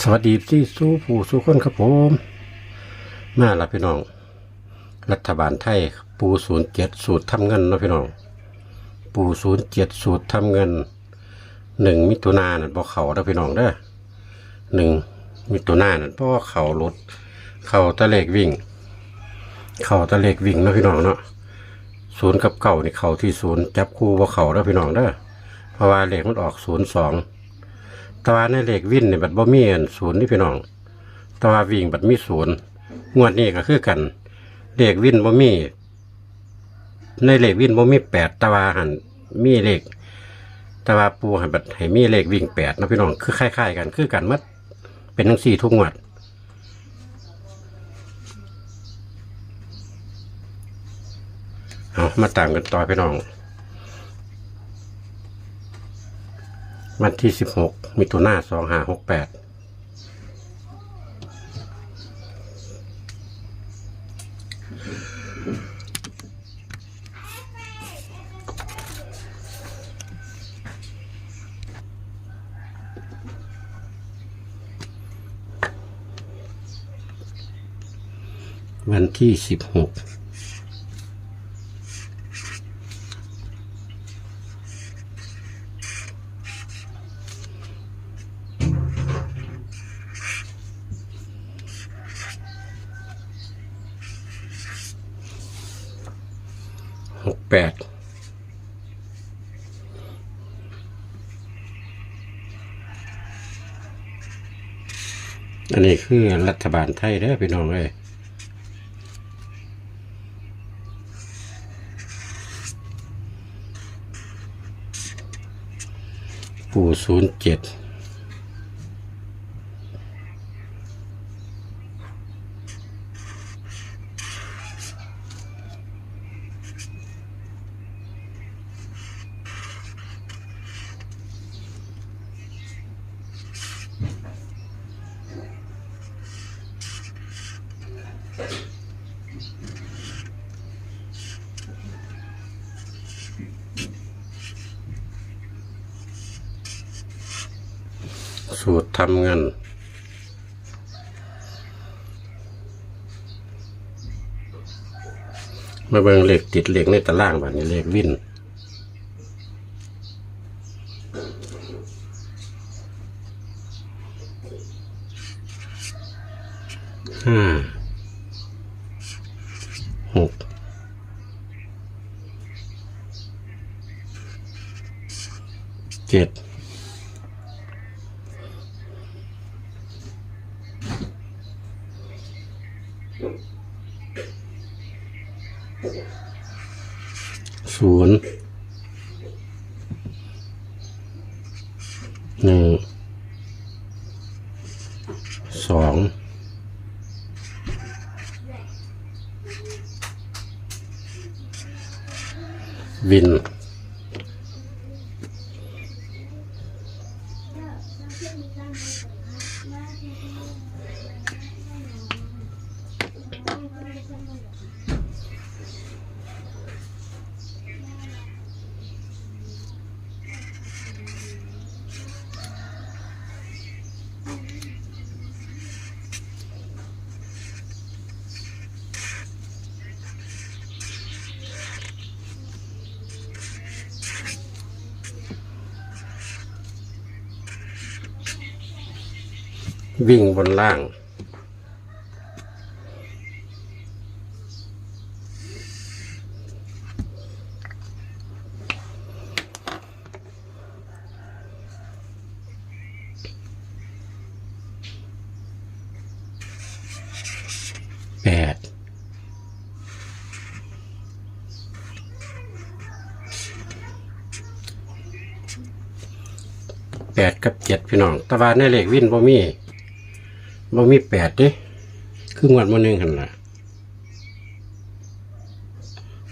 สวัสดีที่สู้ผู้สู้คนครับผมมาละพี่น้อง รัฐบาลไทย ปูศูนย์เจ็ดสูตรทำเงินนะพี่น้อง ปูศูนย์เจ็ดสูตรทำเงินหนึ่งมิถุนายนบ่เขาเด้อพี่น้องเด้อหนึ่งมิถุนายนเพราะว่าเขารถเขาตะเลกวิ่ง เขาตะเลกวิ่งนะพี่น้องเนาะศูนย์กับเก่านี่เขาที่ศูนย์จับคู่บ่เขาเด้อพี่น้องเด้อเพราะว่าเลขมันออกศูนย์สอง แตว่าในเลขวิ่นเนี่ยบัดบ่มีอันศูนย์นี่พี่น้องแตว่าวิ่งบัดมีศูนย์งวดนี้ก็คือกัน เลขวิ่นบ่มี ในเลขวิ่นบ่มีแปดแตว่าหันมีเลขแตว่าปูหันบัดให้มีเลขวิ่งแปดนะพี่น้องคือคล้ายๆกัน คือกันมัดเป็นทั้งสี่ทุกงวดเอามาตามกันต่อพี่น้อง วันที่สิบหกมิถุนาสองห้าหกแปดวันที่สิบหก แปดอันนี้คือรัฐบาลไทยเด้อพี่น้องเอ้ยปู่ศูนย์เจ็ด สูตรทำเงิน มาเบิ่งเหล็กติดเหล็กในตะล่างแบบนี้เหล็กวินห้า หก เจ็ด ศูนย์หนึ่งสองวิน วิ่งบนล่าง ดกับเจ็ดพี่น้องตะวันในเลขวินบ่มีบ่มีแปดเด้ครึ่งวันวันหนึ่งหันละ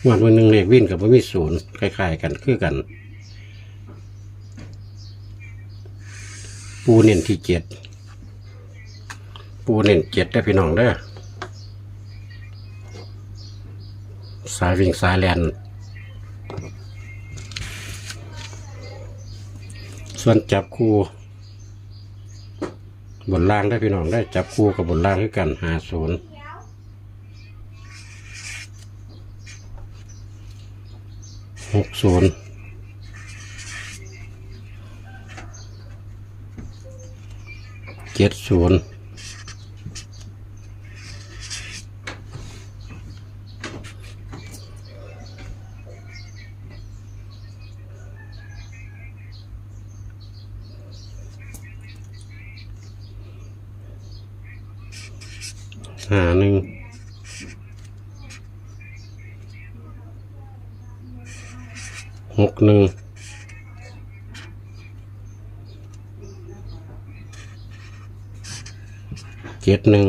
วันวันหนึ่งเลขวิ่นกับบ่มีศูนย์คล้ายๆกันคือกัน ปูเน้นที่เจ็ดปูเน้นเจ็ดได้พี่น้องเด้อสายวิ่งสายแลน ส่วนจับคู่บนล่างได้พี่น้องได้จับคู่กับบนล่างด้วยกันหาศูนย์หกศูนย์เจ็ดศูนย์ หาหนึ่งหกหนึ่งเจ็ดหนึ่ง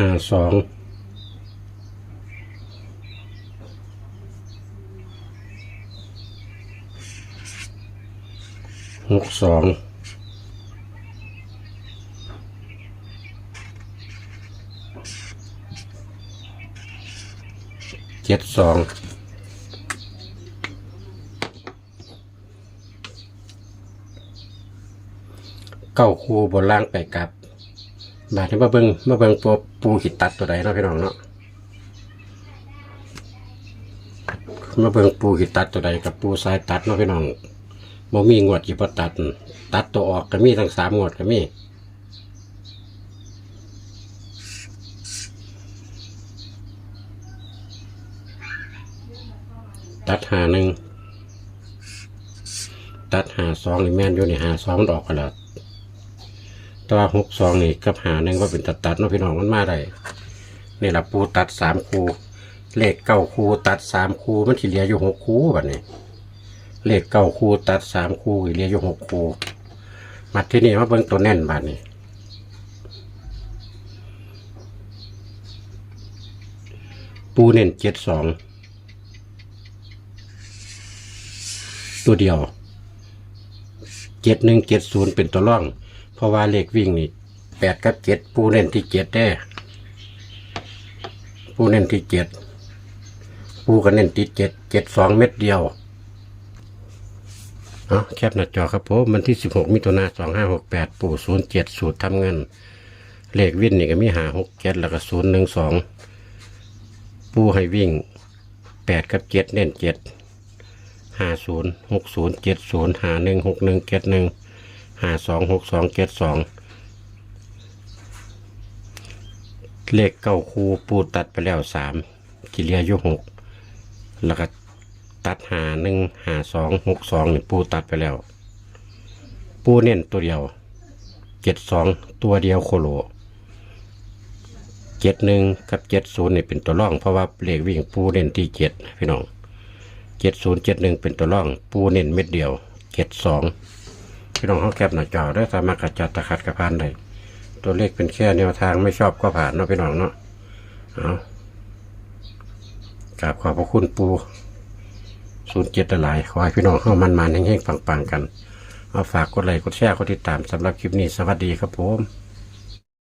ห้าสองหกสองเจ็ดสองเก้าคูบนล่างไปกลับ บาดนี้มาเบิงมาเบิงปูปูหิดตัดตัวใดเนาะพี่น้องเนาะมาเบิงปูหิดตัดตัวใดกับปูสายตัดเนาะพี่น้องบ่มีงวดกี่พอตัด ตัดตัวออกก็มีทั้งสามงวดก็มีตัดหาหนึ่งตัดหาสองนี่แม่นอยู่นี่หาสองมันออกกันแล้ว แตัวาหกสองนี่กับหาหนึ่งว่าเป็นตัดตัดๆเนาะพี่น้องมันมาได้นี่แหละปูตัดสามคูเลขเก้าคูตัดสามคูมันที่เหลืออยู่หกคูแบบนี้เลขเก้าคูตัดสามคูเหลืออยู่หกคูมาที่นี่มาเบิ่งตัวแน่นบาดนี้ปูเน่นเจ็ดสองตัวเดียวเจ็ดหนึ่งเจ็ดศูนย์เป็นตัวร่อง เพราะว่าเลขวิ่งนี่แปดกับเจ็ดปูเน้นที่เจ็ดได้ปูเน้นที่เจ็ดปูก็เน้นที่เจ็ดเจ็ดสองเม็ดเดียวเอาแคปหน้าจอครับผมมันที่สิบหกมิถุนาสองห้าหกแปดปูศูนย์เจ็ดสูตรทำเงิน เลขวิ่งนี่ก็มีหาหกเจ็ดแล้วก็ศูนย์หนึ่งสองปูให้วิ่งแปดกับเจ็ดเน้นเจ็ดห้าศูนย์หกศูนย์เจ็ดศูนย์หาหนึ่งหกหนึ่งเจ็ดหนึ่ง ห้าสองหกสองเจ็ดสองเลขเก้าคูปูตัดไปแล้วสามกิเลียอยู่หกแล้วก็ตัดหาหนึ่งหาสองหกสองนี่ปูตัดไปแล้ว ปูเน้นตัวเดียวเจ็ดสองตัวเดียวโคโลเจ็ดหนึ่งกับเจ็ดศูนย์นี่เป็นตัวร่อง เพราะว่าเลขวิ่งปูเน้นที่เจ็ดพี่น้องเจ็ดศูนย์เจ็ดหนึ่งเป็นตัวร่อง ปูเน้นเม็ดเดียวเจ็ดสอง พี่น้องเขาแคบหน้าจอได้สามารถกระจัดตะขัดกระพานได้ตัวเลขเป็นแค่แนวทางไม่ชอบก็ผ่านเนาะพี่น้องเนาะเอากราบขอบพระคุณปูศูนย์เจ็ดหลายขอให้พี่น้องเข้ามันมาแห้งๆปังๆกัน เอาฝากกดไลค์กดแชร์กดติดตามสำหรับคลิปนี้สวัสดีครับผม